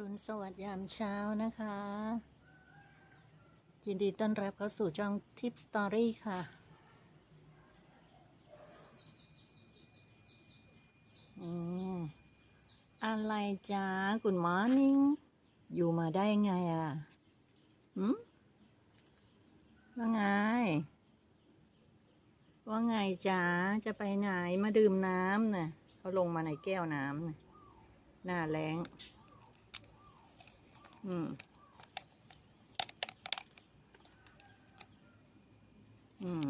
รุณสวัสดิ์ยามเช้านะคะ ยินดีต้อนรับเข้าสู่ช่องทิปสตอรี่ค่ะ อืม อะไรจ้ากุณมอร์นิ่ง อยู่มาได้ไงอะหืมว่าไง ว่าไงจ้าจะไปไหนมาดื่มน้ำน่ะเขาลงมาในแก้วน้ำน่ะหน้าแรง อืม อืม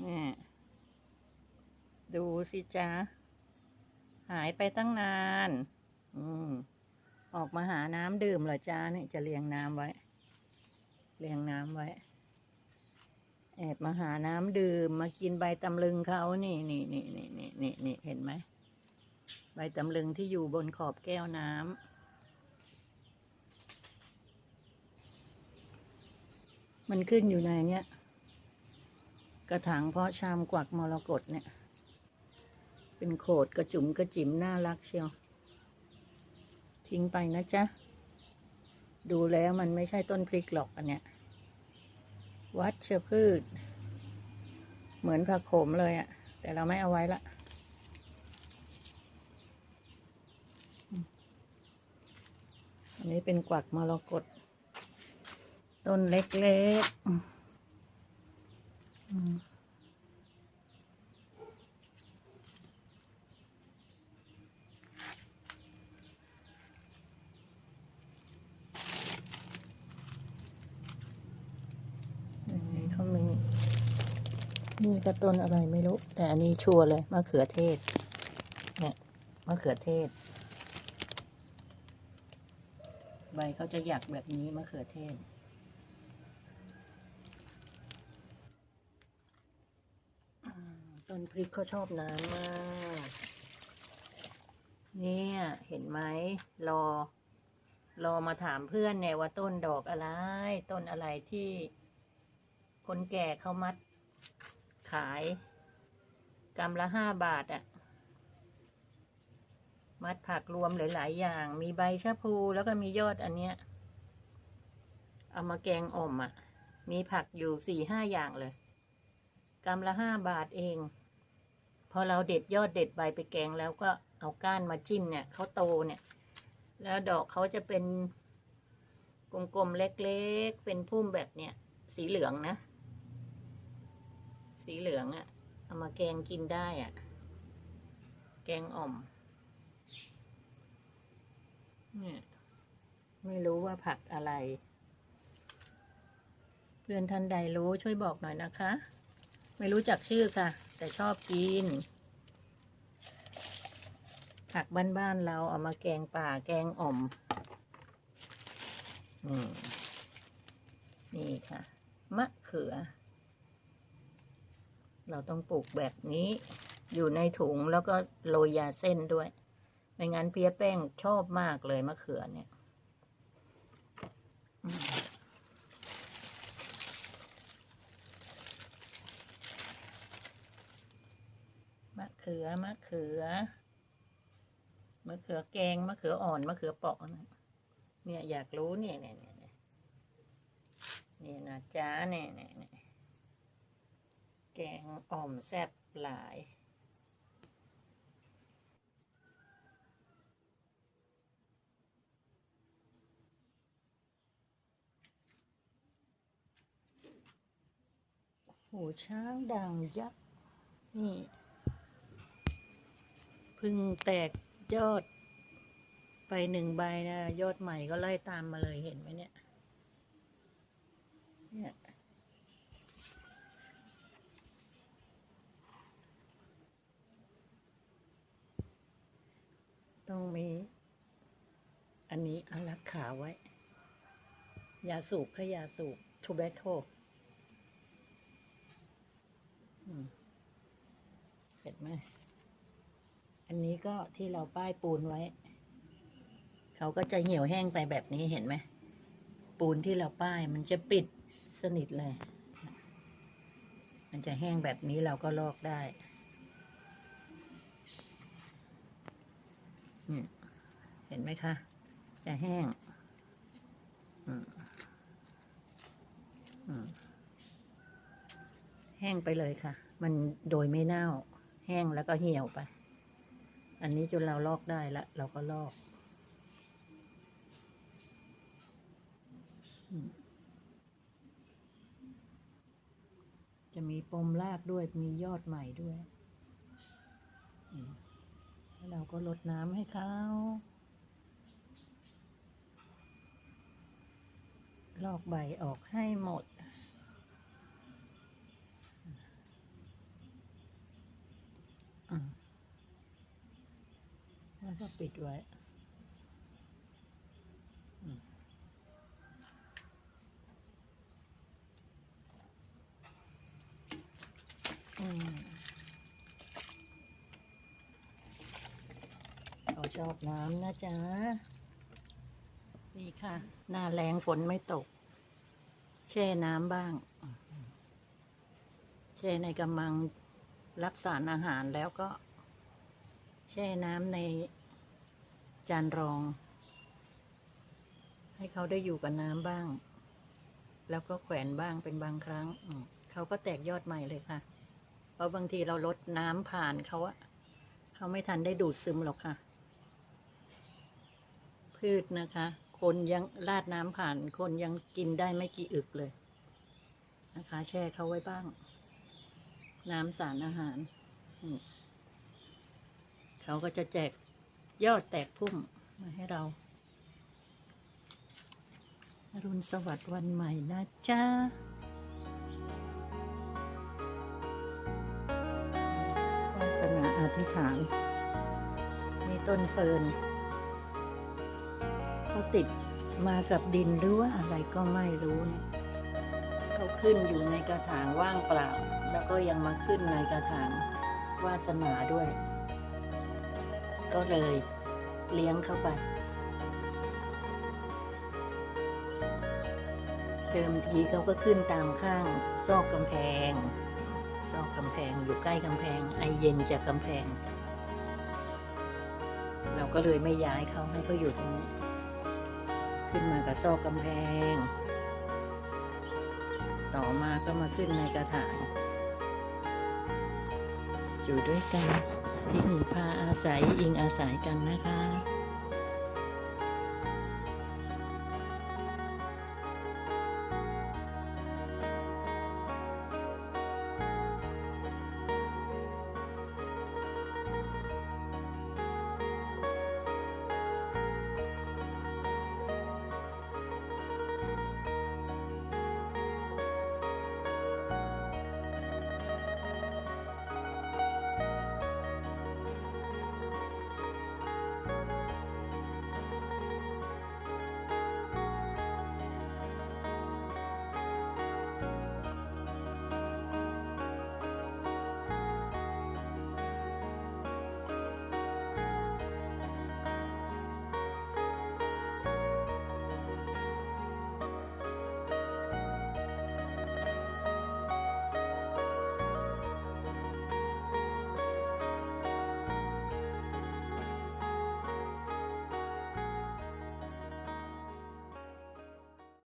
แม่ดูสิจ๊ะ หายไปตั้งนาน อืม ออกมาหาน้ำดื่มเหรอจ้าเนี่ยจะเลี้ยงน้ำไว้ เลี้ยงน้ำไว้ แอบมาหาน้ำดื่ม มากินใบตำลึงเขานี่นี่นี่นี่นี่นี่เห็นไหมใบตำลึงที่อยู่บนขอบแก้วน้ำ มันขึ้นอยู่ในเนี้ยกระถางเพาะชามกวักมรกตเนี่ย เป็นโขดกระจุ๋มกระจิ๋มน่ารักเชียว ทิ้งไปนะจ๊ะ ดูแล้วมันไม่ใช่ต้นพริกหรอกอันเนี้ย วัชพืช เหมือนผักโขมเลยอะ่ะแต่เราไม่เอาไว้ละอันนี้เป็นกวักมรกต ต้นเล็กๆอืมอืมอันนี้เขามีนี่ก็ต้นอะไรไม่รู้ แต่อันนี้ชัวร์เลยมะเขือเทศ เนี่ยมะเขือเทศ ใบเขาจะหยักแบบนี้มะเขือเทศ อื มต้นพริกเขาชอบน้ำมาก เนี่ย เห็นไหมรอ รอมาถามเพื่อนเนี่ยว่าต้นดอกอะไร ต้นอะไรที่คนแก่เขามัดขายกำละห้าบาทอะมัดผักรวมหลายๆอย่าง มีใบชะพูแล้วก็มียอดอันเนี้ย เอามาแกงอ่อมอะมีผักอยู่สี่ห้าอย่างเลยกำละห้าบาทเอง อเราเด็ดยอดเด็ดใบไปแกงแล้วก็เอาก้านมาจิ้มเนี่ยเขาโตเนี่ย แล้วดอกเขาจะเป็นกลมๆเล็กๆ เป็นพุ่มแบบเนี้ยสีเหลืองนะ สีเหลืองอะ่ะ เอามาแกงกินได้อะ่ะ แกงอ่อมเนี่ยไม่รู้ว่าผักอะไร เพื่อนท่านใดรู้ช่วยบอกหน่อยนะคะ ไม่รู้จักชื่อค่ะ แต่ชอบกิน ผักบ้านๆเราเอามาแกงป่าแกงอ่อมอืมนี่ค่ะ มะเขือ เราต้องปลูกแบบนี้ อยู่ในถุงแล้วก็โรยยาเส้นด้วย ไม่งั้นเพี้ยแป้งชอบมากเลยมะเขือเนี่ยอืม มะ เขือมะเขือมะเขือแกงมะเขืออ่อนมะเขือเปาะนะเนี่ยอยากรู้เนี่ยเนี่ยเนี่ยเนี่ยเนี่ยนะจ๊ะเนี่ยเนี่ยเนี่ยแกงอ่อมแซ่บหลายหูช้างด่างยักษ์นี่ พึ่งแตกยอด ไปหนึ่งใบนะ ยอดใหม่ก็ไล่ตามมาเลยเห็นไหมเนี่ย เนี่ยต้องมี อันนี้เอารักขาไว้ ยาสูบขยาสูบทูแบโคเห็นไหม อันนี้ก็ที่เราป้ายปูนไว้ เขาก็จะเหี่ยวแห้งไปแบบนี้เห็นไหม ปูนที่เราป้ายมันจะปิดสนิทเลย มันจะแห้งแบบนี้เราก็ลอกได้เห็นไหมคะ จะแห้ง แห้งไปเลยค่ะ มันโดยไม่เน่า แห้งแล้วก็เหี่ยวไป อันนี้จนเราลอกได้ละ เราก็ลอกจะมีปมรากด้วยมียอดใหม่ด้วย แล้วเราก็ลดน้ำให้เขาลอกใบออกให้หมด อืมแล้ว ก็ปิดไว้อือเขาชอบน้ำนะจ๊ะ นี่ค่ะ หน้าแรงฝนไม่ตก แช่น้ำบ้าง แช่ในกำมังรับสารอาหารแล้วก็ แช่น้ำใน จานรอง ให้เขาได้อยู่กับน้ำบ้าง แล้วก็แขวนบ้างเป็นบางครั้งเขาก็แตกยอดใหม่เลยค่ะ เพราะบางทีเราลดน้ำผ่านเขาอะเขาไม่ทันได้ดูดซึมหรอกค่ะ พืชนะคะ คนยังราดน้ำผ่าน คนยังกินได้ไม่กี่อึกเลย นะคะ แช่เขาไว้บ้าง น้ำสารอาหารเขาก็จะแจก ยอดแตกพุ่มมาให้เราอรุณสวัสดิ์วันใหม่นะจ๊ะวาสนาอธิษฐาน มีต้นเฟิร์นเขาติดมากับดินหรือว่าอะไรก็ไม่รู้เนี่ยเขาขึ้นอยู่ในกระถางว่างเปล่า แล้วก็ยังมาขึ้นในกระถางวาสนาด้วย ก็เลยเลี้ยงเข้าไป เดิมทีเขาก็ขึ้นตามข้างซอกกำแพง ซอกกำแพงอยู่ใกล้กำแพง ไอเย็นจากกำแพง เราก็เลยไม่ย้ายเขาให้เขาอยู่ตรงนี้ ขึ้นมากับซอกกำแพง ต่อมาก็มาขึ้นในกระถางอยู่ด้วยกัน พิงพาอาศัยอิงอาศัยกันนะคะ